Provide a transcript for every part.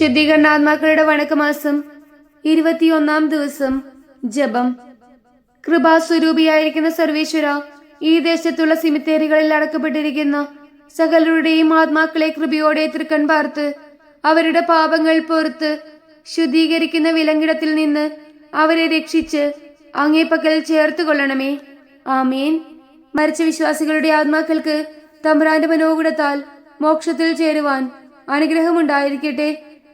ശുദ്ധീകരണാത്മാക്കളുടെ വണക്കമാസം ഇരുപത്തിയൊന്നാം ദിവസം ജപം. കൃപാസ്വരൂപിയായിരിക്കുന്ന സർവേശ്വര ഈ ദേശത്തുള്ള സിമിത്തേരികളിൽ അടക്കപ്പെട്ടിരിക്കുന്ന സകലരുടെയും ആത്മാക്കളെ കൃപയോടെ തൃക്കൺ പാർത്ത് അവരുടെ പാപങ്ങൾ പൊറത്ത് ശുദ്ധീകരിക്കുന്ന വിലങ്കിടത്തിൽ നിന്ന് അവരെ രക്ഷിച്ച് അങ്ങേപ്പക്കൽ ചേർത്ത് കൊള്ളണമേ. ആമേൻ. മരിച്ച വിശ്വാസികളുടെ ആത്മാക്കൾക്ക് തമ്പ്രാന്റെ മനോഗുണത്താൽ മോക്ഷത്തിൽ ചേരുവാൻ അനുഗ്രഹമുണ്ടായിരിക്കട്ടെ.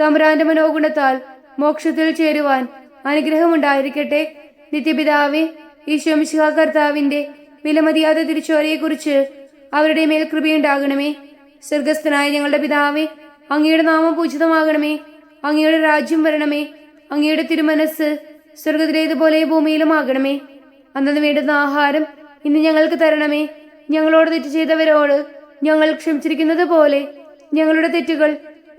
തമ്പുരാന്റെ മനോഗുണത്താൽ മോക്ഷത്തിൽ ചേരുവാൻ അനുഗ്രഹമുണ്ടായിരിക്കട്ടെ. നിത്യപിതാവെ ഈശോമിശിഹ കർത്താവിന്റെ വിലമതിയാത്ത തിരിച്ചോരയെക്കുറിച്ച് അവരുടെ മേൽ കൃപയുണ്ടാകണമേ. സ്വർഗസ്ഥനായ ഞങ്ങളുടെ പിതാവേ അങ്ങയുടെ നാമം പൂജിതമാകണമേ. അങ്ങയുടെ രാജ്യം വരണമേ. അങ്ങയുടെ തിരുമനസ് സ്വർഗത്തിലേതുപോലെ ഭൂമിയിലും ആകണമേ അന്നു വേണ്ടുന്ന ആഹാരം ഇന്ന് ഞങ്ങൾക്ക് തരണമേ. ഞങ്ങളോട് തെറ്റ് ചെയ്തവരോട് ഞങ്ങൾ ക്ഷമിച്ചിരിക്കുന്നത് പോലെ ഞങ്ങളുടെ തെറ്റുകൾ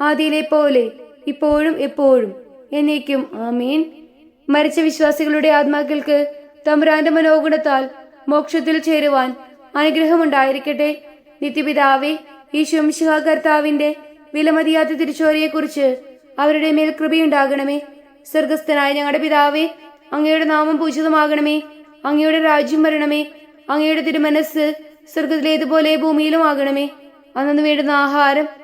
ആദിയിലെ പോലെ ഇപ്പോഴും എപ്പോഴും എന്നേക്കും ആമീൻ. മരിച്ച വിശ്വാസികളുടെ ആത്മാക്കൾക്ക് തമ്പുരാന്റെ മനോഗുണത്താൽ മോക്ഷത്തിൽ ചേരുവാൻ അനുഗ്രഹമുണ്ടായിരിക്കട്ടെ. നിത്യപിതാവേ ഈ കർത്താവിന്റെ വിലമതിയാത്ത തിരിച്ചോരയെക്കുറിച്ച് അവരുടെ മേൽ കൃപയുണ്ടാകണമേ. സ്വർഗസ്ഥനായ ഞങ്ങളുടെ പിതാവെ അങ്ങയുടെ നാമം പൂജിതമാകണമേ. അങ്ങയുടെ രാജ്യം വരണമേ. അങ്ങയുടെ തിരുമനസ് സ്വർഗത്തിലേതുപോലെ ഭൂമിയിലുമാകണമേ. അന്നു വേണ്ടുന്ന ആഹാരം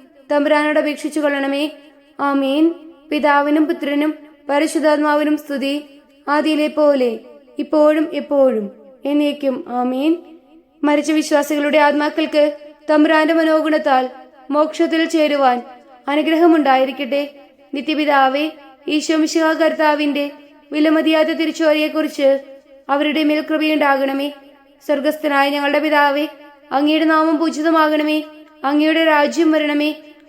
തമ്പുരാനോട് അപേക്ഷിച്ചു കൊള്ളണമേ. ആമീൻ. പിതാവിനും പുത്രനും പരിശുദ്ധാത്മാവിനും സ്തുതി. ആദിയിലെ പോലെ ഇപ്പോഴും എപ്പോഴും എന്നേക്കും ആമീൻ. മരിച്ച വിശ്വാസികളുടെ ആത്മാക്കൾക്ക് തമ്പുരാന്റെ മനോഗുണത്താൽ മോക്ഷത്തിൽ ചേരുവാൻ അനുഗ്രഹമുണ്ടായിരിക്കട്ടെ. നിത്യപിതാവേ ഈശോമിശിഹ കർത്താവിന്റെ വിലമതിയാത്ത തിരിച്ചുവരെയെക്കുറിച്ച് അവരുടെ മേൽ കൃപയുണ്ടാകണമേ. സ്വർഗസ്ഥനായ ഞങ്ങളുടെ പിതാവേ അങ്ങയുടെ നാമം പൂജിതമാകണമേ. അങ്ങയുടെ രാജ്യം വരണമേ.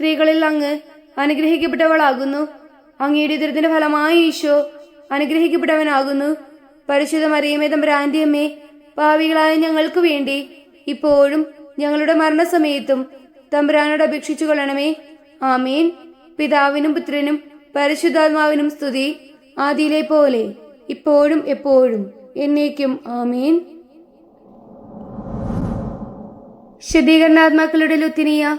സ്ത്രീകളിൽ അങ്ങ് അനുഗ്രഹിക്കപ്പെട്ടവളാകുന്നു. അങ്ങയുടെ ദുരിതത്തിന്റെ ഫലമായി ഈശോ അനുഗ്രഹിക്കപ്പെട്ടവനാകുന്നു. പരിശുദ്ധ മറിയമേ തമ്പുരാന്റെ അമ്മേ ഞങ്ങൾക്ക് വേണ്ടി ഇപ്പോഴും ഞങ്ങളുടെ മരണസമയത്തും തമ്പുരാനോട് അപേക്ഷിച്ചു കൊള്ളണമേ. ആമീൻ. പിതാവിനും പുത്രനും പരിശുദ്ധാത്മാവിനും സ്തുതി ആദിയിലെ പോലെ ഇപ്പോഴും എപ്പോഴും എന്നേക്കും ആമീൻ. ശുദ്ധീകരണാത്മാക്കളുടെ ലുത്തിനിയ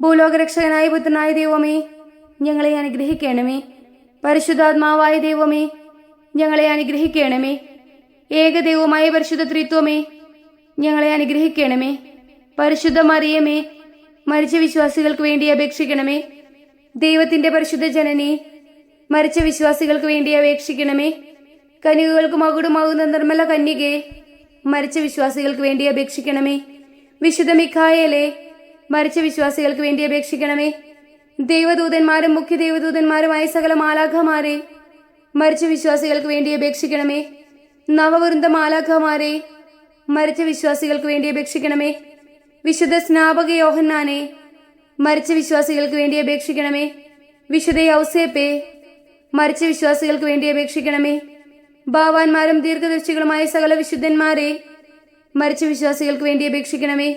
ഭൂലോകരക്ഷകനായ പുത്രനായ ദൈവമേ ഞങ്ങളെ അനുഗ്രഹിക്കണമേ. പരിശുദ്ധാത്മാവായ ദൈവമേ ഞങ്ങളെ അനുഗ്രഹിക്കണമേ. ഏകദൈവമായ പരിശുദ്ധ ത്രിത്വമേ ഞങ്ങളെ അനുഗ്രഹിക്കണമേ. പരിശുദ്ധ മറിയമേ മരിച്ച വിശ്വാസികൾക്ക് വേണ്ടി അപേക്ഷിക്കണമേ. ദൈവത്തിന്റെ പരിശുദ്ധ ജനനെ മരിച്ച വിശ്വാസികൾക്ക് വേണ്ടി അപേക്ഷിക്കണമേ. കനികകൾക്ക് മകുടമാകുന്ന നിർമ്മല കന്യകെ മരിച്ച വിശ്വാസികൾക്ക് വേണ്ടി അപേക്ഷിക്കണമേ. വിശുദ്ധ മിഖായേലെ മരിച്ച വിശ്വാസികൾക്ക് വേണ്ടി അപേക്ഷിക്കണമേ. ദൈവദൂതന്മാരും മുഖ്യ ദൈവദൂതന്മാരുമായ സകല മാലാഖമാരെ മരിച്ച വിശ്വാസികൾക്ക് വേണ്ടി അപേക്ഷിക്കണമേ. നവവൃന്ദ മാലാഖമാരെ മരിച്ച വിശ്വാസികൾക്ക് വേണ്ടി അപേക്ഷിക്കണമേ. വിശുദ്ധ സ്നാപക യോഹന്നാനെ മരിച്ച വിശ്വാസികൾക്ക് വേണ്ടി അപേക്ഷിക്കണമേ. വിശുദ്ധ യൗസേപ്പെ മരിച്ച വിശ്വാസികൾക്ക് വേണ്ടി അപേക്ഷിക്കണമേ. ഭാവാന്മാരും ദീർഘദർശികളുമായ സകല വിശുദ്ധന്മാരെ മരിച്ച വിശ്വാസികൾക്ക് വേണ്ടി അപേക്ഷിക്കണമേ.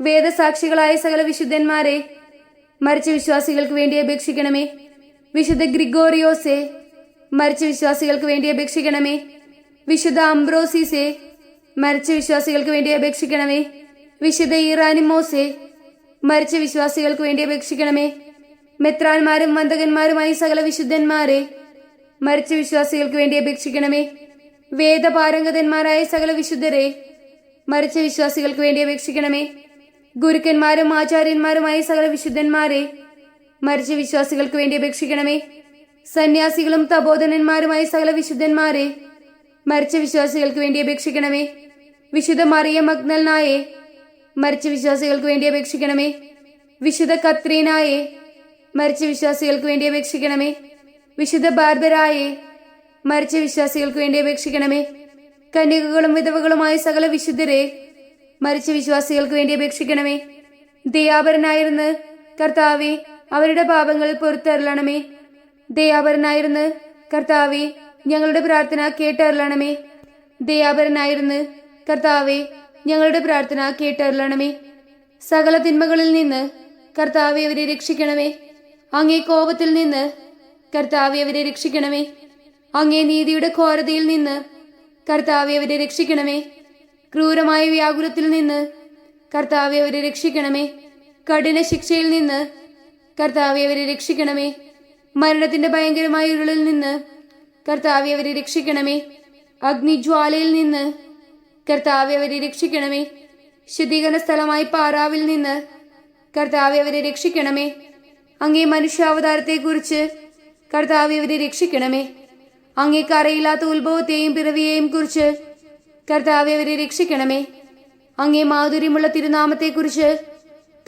വേദസാക്ഷികളായ സകല വിശുദ്ധന്മാരെ മരിച്ച വിശ്വാസികൾക്ക് വേണ്ടി അപേക്ഷിക്കണമേ. വിശുദ്ധ ഗ്രിഗോറിയോസെ മരിച്ച വിശ്വാസികൾക്ക് വേണ്ടി അപേക്ഷിക്കണമേ. വിശുദ്ധ അംബ്രോസിസേ മരിച്ച വിശ്വാസികൾക്ക് വേണ്ടി അപേക്ഷിക്കണമേ. വിശുദ്ധ ഇറാനിമോസെ മരിച്ച വിശ്വാസികൾക്ക് വേണ്ടി അപേക്ഷിക്കണമേ. മെത്രാന്മാരും വന്ദകന്മാരുമായി സകല വിശുദ്ധന്മാരെ മരിച്ച വിശ്വാസികൾക്ക് വേണ്ടി അപേക്ഷിക്കണമേ. വേദപാരംഗതന്മാരായ സകല വിശുദ്ധരെ മരിച്ച വിശ്വാസികൾക്ക് വേണ്ടി അപേക്ഷിക്കണമേ. ഗുരുക്കന്മാരും ആചാര്യന്മാരുമായ സകല വിശുദ്ധന്മാരെ മരിച്ച വിശ്വാസികൾക്ക് വേണ്ടി അപേക്ഷിക്കണമേ. സന്യാസികളും തപോധനന്മാരുമായ സകല വിശുദ്ധന്മാരെ മരിച്ച വിശ്വാസികൾക്ക് വേണ്ടി അപേക്ഷിക്കണമേ. വിശുദ്ധ മറിയ മഗ്നൽനായെ മരിച്ച വിശ്വാസികൾക്ക് വേണ്ടി അപേക്ഷിക്കണമേ. വിശുദ്ധ കത്രീനായെ മരിച്ച വിശ്വാസികൾക്ക് വേണ്ടി അപേക്ഷിക്കണമേ. വിശുദ്ധ ബാർബരായെ മരിച്ച വിശ്വാസികൾക്ക് വേണ്ടി അപേക്ഷിക്കണമേ. കന്യകകളും വിധവകളുമായ സകല വിശുദ്ധരെ മരിച്ച വിശ്വാസികൾക്ക് വേണ്ടി അപേക്ഷിക്കണമേ. ദയാപരനായിരുന്ന് കർത്താവെ അവരുടെ പാപങ്ങൾ പൊറുത്തരളണമേ ദയാപരനായിരുന്ന് കർത്താവെ ഞങ്ങളുടെ പ്രാർത്ഥന കേട്ടറിയണമേ ദയാപരനായിരുന്ന് കർത്താവെ ഞങ്ങളുടെ പ്രാർത്ഥന കേട്ടറിയണമേ സകല തിന്മകളിൽ നിന്ന് കർത്താവെ അവരെ രക്ഷിക്കണമേ. അങ്ങേ കോപത്തിൽ നിന്ന് കർത്താവെ അവരെ രക്ഷിക്കണമേ. അങ്ങേ നീതിയുടെ ഘോരതയിൽ നിന്ന് കർത്താവെ അവരെ രക്ഷിക്കണമേ. ക്രൂരമായ വ്യാകുലത്തിൽ നിന്ന് കർത്താവെ അവരെ രക്ഷിക്കണമേ. കഠിന ശിക്ഷയിൽ നിന്ന് കർത്താവെ അവരെ രക്ഷിക്കണമേ. മരണത്തിന്റെ ഭയങ്കരമായ ഇരുളിൽ നിന്ന് കർത്താവെ അവരെ രക്ഷിക്കണമേ. അഗ്നിജ്വാലയിൽ നിന്ന് കർത്താവെ അവരെ രക്ഷിക്കണമേ. ശുദ്ധീകരണ സ്ഥലമായ പാറാവിൽ നിന്ന് കർത്താവെ അവരെ രക്ഷിക്കണമേ. അങ്ങേ മനുഷ്യാവതാരത്തെക്കുറിച്ച് കർത്താവെ അവരെ രക്ഷിക്കണമേ. അങ്ങേക്ക് അറിയില്ലാത്ത ഉത്ഭവത്തെയും പിറവിയെയും കുറിച്ച് കർത്താവെ അവരെ രക്ഷിക്കണമേ. അങ്ങേ മാധുര്യമുള്ള തിരുനാമത്തെക്കുറിച്ച്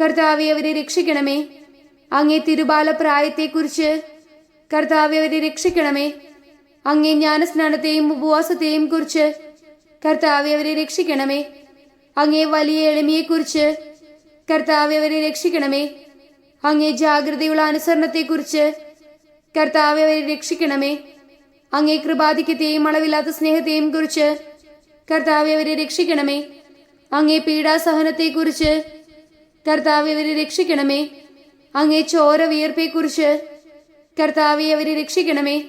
കർത്താവെ അവരെ രക്ഷിക്കണമേ. അങ്ങേ തിരുബാല പ്രായത്തെക്കുറിച്ച് കർത്താവെ അവരെ രക്ഷിക്കണമേ. അങ്ങേ ജ്ഞാനസ്നാനത്തെയും ഉപവാസത്തെയും കുറിച്ച് കർത്താവെ അവരെ രക്ഷിക്കണമേ. അങ്ങേ വലിയ എളിമയെക്കുറിച്ച് കർത്താവെ അവരെ രക്ഷിക്കണമേ. അങ്ങേ ജാഗ്രതയുള്ള അനുസരണത്തെക്കുറിച്ച് കർത്താവെ അവരെ രക്ഷിക്കണമേ. അങ്ങേ കൃപാധിക്യത്തെയും അളവില്ലാത്ത സ്നേഹത്തെയും കുറിച്ച് കർത്താവ് അവരെ രക്ഷിക്കണമേ. അങ്ങേ പീഡാസഹനത്തെക്കുറിച്ച് കർത്താവ് അവരെ രക്ഷിക്കണമേ. അങ്ങേ ചോര വിയർപ്പെക്കുറിച്ച് കർത്താവെ അവരെ രക്ഷിക്കണമേ.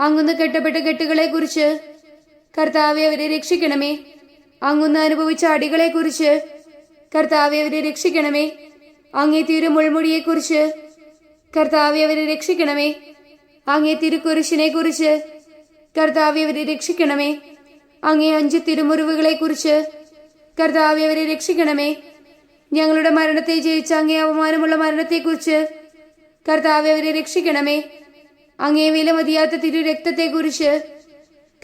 അങ്ങുന്ന് കെട്ടപ്പെട്ട കെട്ടുകളെക്കുറിച്ച് കർത്താവെ അവരെ രക്ഷിക്കണമേ. അങ്ങുന്ന് അനുഭവിച്ച അടികളെക്കുറിച്ച് കർത്താവെ അവരെ രക്ഷിക്കണമേ. അങ്ങേ തിരുമുൾമുടിയെക്കുറിച്ച് കർത്താവെ അവരെ രക്ഷിക്കണമേ. അങ്ങേ തിരുക്കുരിശിനെ കുറിച്ച് കർത്താവെ അവരെ രക്ഷിക്കണമേ. അങ്ങേ അഞ്ച് തിരുമുറിവുകളെ കുറിച്ച് കർത്താവെ അവരെ രക്ഷിക്കണമേ. ഞങ്ങളുടെ മരണത്തെ ജയിച്ച അങ്ങേ അവമാനമുള്ള മരണത്തെക്കുറിച്ച് കർത്താവെ അവരെ രക്ഷിക്കണമേ. അങ്ങേ വിലമതിയാത്ത തിരു രക്തത്തെക്കുറിച്ച്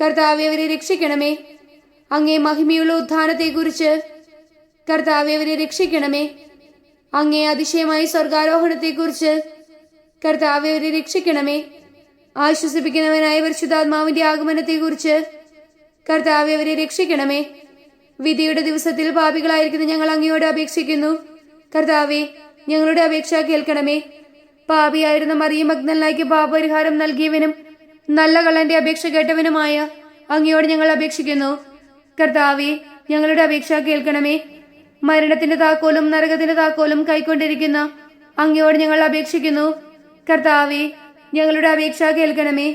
കർത്താവെ അവരെ രക്ഷിക്കണമേ. അങ്ങേ മഹിമയുള്ള ഉത്ഥാനത്തെക്കുറിച്ച് കർത്താവെ അവരെ രക്ഷിക്കണമേ. അങ്ങേ അതിശയമായ സ്വർഗാരോഹണത്തെക്കുറിച്ച് കർത്താവെ അവരെ രക്ഷിക്കണമേ. ആശ്വസിപ്പിക്കുന്നവനായ പരിശുദ്ധാത്മാവിന്റെ ആഗമനത്തെക്കുറിച്ച് കർത്താവെ അവരെ രക്ഷിക്കണമേ. വിധിയുടെ ദിവസത്തിൽ പാപികളായിരിക്കുന്ന ഞങ്ങൾ അങ്ങയോട് അപേക്ഷിക്കുന്നു. കർത്താവെ ഞങ്ങളുടെ അപേക്ഷ കേൾക്കണമേ. പാപിയായിരുന്ന മറിയ മഗ്നലിനായിക്ക് പാപപരിഹാരം നൽകിയവനും നല്ല കള്ളന്റെ അപേക്ഷ കേട്ടവനുമായ അങ്ങയോട് ഞങ്ങൾ അപേക്ഷിക്കുന്നു. കർത്താവെ ഞങ്ങളുടെ അപേക്ഷ കേൾക്കണമേ. മരണത്തിന്റെ താക്കോലും നരകത്തിന്റെ താക്കോലും കൈക്കൊണ്ടിരിക്കുന്ന അങ്ങയോട് ഞങ്ങൾ അപേക്ഷിക്കുന്നു. കർത്താവെ ഞങ്ങളുടെ അപേക്ഷ കേൾക്കണമേ.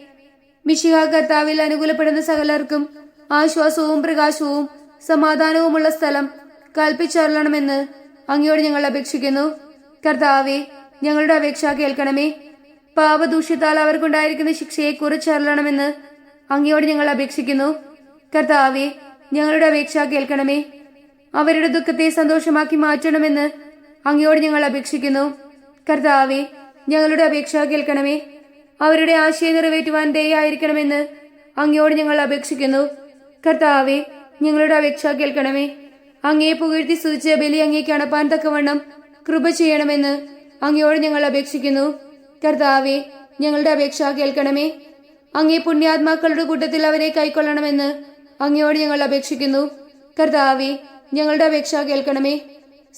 മിശിഹ കർത്താവിൽ അനുകൂലപ്പെടുന്ന സകലർക്കും ആശ്വാസവും പ്രകാശവും സമാധാനവുമുള്ള സ്ഥലം കൽപ്പിച്ചറിയണമെന്ന് അങ്ങയോട് ഞങ്ങൾ അപേക്ഷിക്കുന്നു. കർത്താവെ ഞങ്ങളുടെ അപേക്ഷ കേൾക്കണമേ. പാപദൂഷ്യത്താൽ അവർക്കുണ്ടായിരിക്കുന്ന ശിക്ഷയെ കുറിച്ചറിയണമെന്ന് അങ്ങയോട് ഞങ്ങൾ അപേക്ഷിക്കുന്നു. കർത്താവെ ഞങ്ങളുടെ അപേക്ഷ കേൾക്കണമേ. അവരുടെ ദുഃഖത്തെ സന്തോഷമാക്കി മാറ്റണമെന്ന് അങ്ങയോട് ഞങ്ങൾ അപേക്ഷിക്കുന്നു. കർത്താവെ ഞങ്ങളുടെ അപേക്ഷ കേൾക്കണമേ. അവരുടെ ആശയം നിറവേറ്റുവാൻ ദയായിരിക്കണമെന്ന് അങ്ങയോട് ഞങ്ങൾ അപേക്ഷിക്കുന്നു. കർത്താവെ ഞങ്ങളുടെ അപേക്ഷ കേൾക്കണമേ. അങ്ങയെ പുകഴ്ത്തി സൂചിച്ച ബലി അങ്ങേക്ക് അണപ്പാൻ തക്കവണ്ണം കൃപ ചെയ്യണമെന്ന് അങ്ങയോട് ഞങ്ങൾ അപേക്ഷിക്കുന്നു. കർത്താവെ ഞങ്ങളുടെ അപേക്ഷ കേൾക്കണമേ. അങ്ങേ പുണ്യാത്മാക്കളുടെ കൂട്ടത്തിൽ അവരെ കൈക്കൊള്ളണമെന്ന് അങ്ങയോട് ഞങ്ങൾ അപേക്ഷിക്കുന്നു. കർത്താവെ ഞങ്ങളുടെ അപേക്ഷ കേൾക്കണമേ.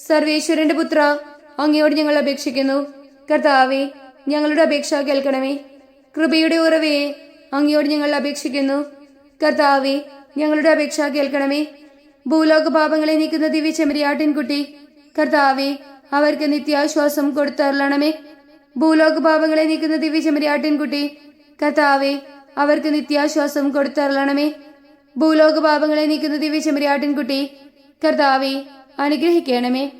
സർവേശ്വരന്റെ പുത്ര അങ്ങയോട് ഞങ്ങൾ അപേക്ഷിക്കുന്നു. കർത്താവെ ഞങ്ങളുടെ അപേക്ഷ കേൾക്കണമേ. കൃപയുടെ ഉറവയെ അങ്ങയോട് ഞങ്ങൾ അപേക്ഷിക്കുന്നു. കർത്താവെ ഞങ്ങളുടെ അപേക്ഷ കേൾക്കണമേ. ഭൂലോക പാപങ്ങളെ നീക്കുന്ന ദിവ്യ ചെമ്മരിയാട്ടിൻകുട്ടി കർത്താവെ അവർക്ക് നിത്യാശ്വാസം കൊടുത്തരളണമേ. ഭൂലോക പാപങ്ങളെ നീക്കുന്ന ദിവ്യ ചെമ്മരിയാട്ടിൻകുട്ടി കർത്താവെ അവർക്ക് നിത്യാശ്വാസം കൊടുത്തരളണമേ. ഭൂലോക പാപങ്ങളെ നീക്കുന്ന ദിവ്യ ചെമ്മരിയാട്ടിൻകുട്ടി കർത്താവെ അനുഗ്രഹിക്കണമേ.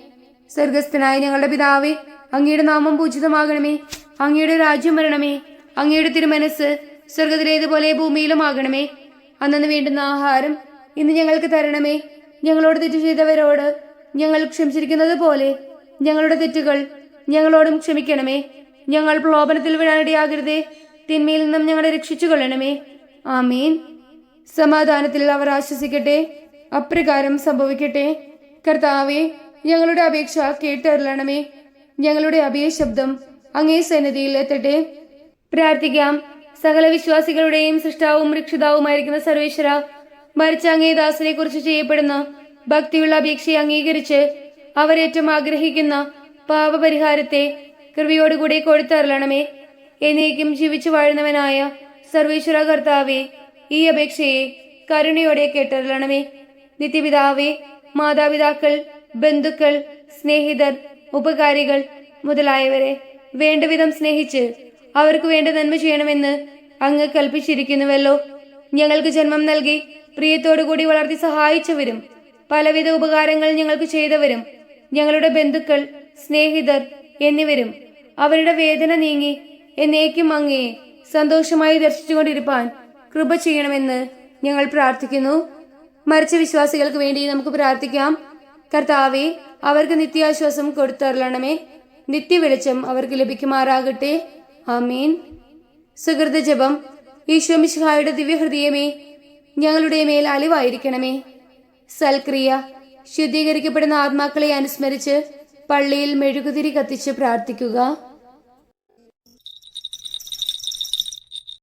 സ്വർഗസ്ഥനായ ഞങ്ങളുടെ പിതാവേ അങ്ങയുടെ നാമം പൂജിതമാകണമേ. അങ്ങയുടെ രാജ്യം വരണമേ. അങ്ങയുടെ തിരുമനസ് സ്വർഗത്തിലേതുപോലെ ഭൂമിയിലും ആകണമേ. അന്നു വേണ്ടുന്ന ആഹാരം ഇന്ന് ഞങ്ങൾക്ക് തരണമേ. ഞങ്ങളോട് തെറ്റ് ചെയ്തവരോട് ഞങ്ങൾ ക്ഷമിച്ചിരിക്കുന്നത് പോലെ ഞങ്ങളുടെ തെറ്റുകൾ ഞങ്ങളോടും ക്ഷമിക്കണമേ. ഞങ്ങൾ പ്രലോഭനത്തിൽ വീഴാനിടയാകരുതേ. തിന്മയിൽ നിന്നും ഞങ്ങളെ രക്ഷിച്ചു കൊള്ളണമേ ആമീൻ. സമാധാനത്തിൽ അവർ ആശ്വസിക്കട്ടെ. അപ്രകാരം സംഭവിക്കട്ടെ. കർത്താവെ ഞങ്ങളുടെ അപേക്ഷ കേട്ടറിയണമേ. ഞങ്ങളുടെ അഭയശബ്ദം അങ്ങേ സന്നിധിയിൽ എത്തട്ടെ. പ്രാർത്ഥിക്കാം. സകല വിശ്വാസികളുടെയും സൃഷ്ടാവും രക്ഷിതാവുമായിരിക്കുന്ന സർവേശ്വര മരിച്ച അങ്ങേ കുറിച്ച് ചെയ്യപ്പെടുന്ന ഭക്തിയുള്ള അപേക്ഷയെ അംഗീകരിച്ച് അവരേറ്റവും ആഗ്രഹിക്കുന്ന പാപപരിഹാരത്തെ കൃപയോടുകൂടി കൊടുത്തരളണമേ. എന്നേക്കും ജീവിച്ചു വാഴുന്നവനായ സർവേശ്വര കർത്താവെ ഈ അപേക്ഷയെ കരുണയോടെ കേട്ടറിയണമേ നിത്യപിതാവേ മാതാപിതാക്കൾ ബന്ധുക്കൾ സ്നേഹിതർ ഉപകാരികൾ മുതലായവരെ വേണ്ടവിധം സ്നേഹിച്ച് അവർക്ക് വേണ്ട നന്മ ചെയ്യണമെന്ന് അങ്ങ് കൽപ്പിച്ചിരിക്കുന്നുവല്ലോ. ഞങ്ങൾക്ക് ജന്മം നൽകി പ്രിയത്തോടുകൂടി വളർത്തി സഹായിച്ചവരും പലവിധ ഉപകാരങ്ങൾ ഞങ്ങൾക്ക് ചെയ്തവരും ഞങ്ങളുടെ ബന്ധുക്കൾ സ്നേഹിതർ എന്നിവരും അവരുടെ വേദന നീങ്ങി എന്നേക്കും അങ്ങയെ സന്തോഷമായി ദർശിച്ചുകൊണ്ടിരിപ്പാൻ കൃപ ചെയ്യണമെന്ന് ഞങ്ങൾ പ്രാർത്ഥിക്കുന്നു. മരിച്ച വിശ്വാസികൾക്ക് വേണ്ടി നമുക്ക് പ്രാർത്ഥിക്കാം. കർത്താവെ അവർക്ക് നിത്യാശ്വാസം കൊടുത്തരളണമേ. നിത്യവെളിച്ചം അവർക്ക് ലഭിക്കുമാറാകട്ടെ. ആമീൻ. സുഹൃത ജപം. ഈശോമിശിഹായുടെ ദിവ്യഹൃദയമേ ഞങ്ങളുടെ മേൽ അലിവായിരിക്കണമേ. സൽക്രിയ ശുദ്ധീകരിക്കപ്പെടുന്ന ആത്മാക്കളെ അനുസ്മരിച്ച് പള്ളിയിൽ മെഴുകുതിരി കത്തിച്ച് പ്രാർത്ഥിക്കുക.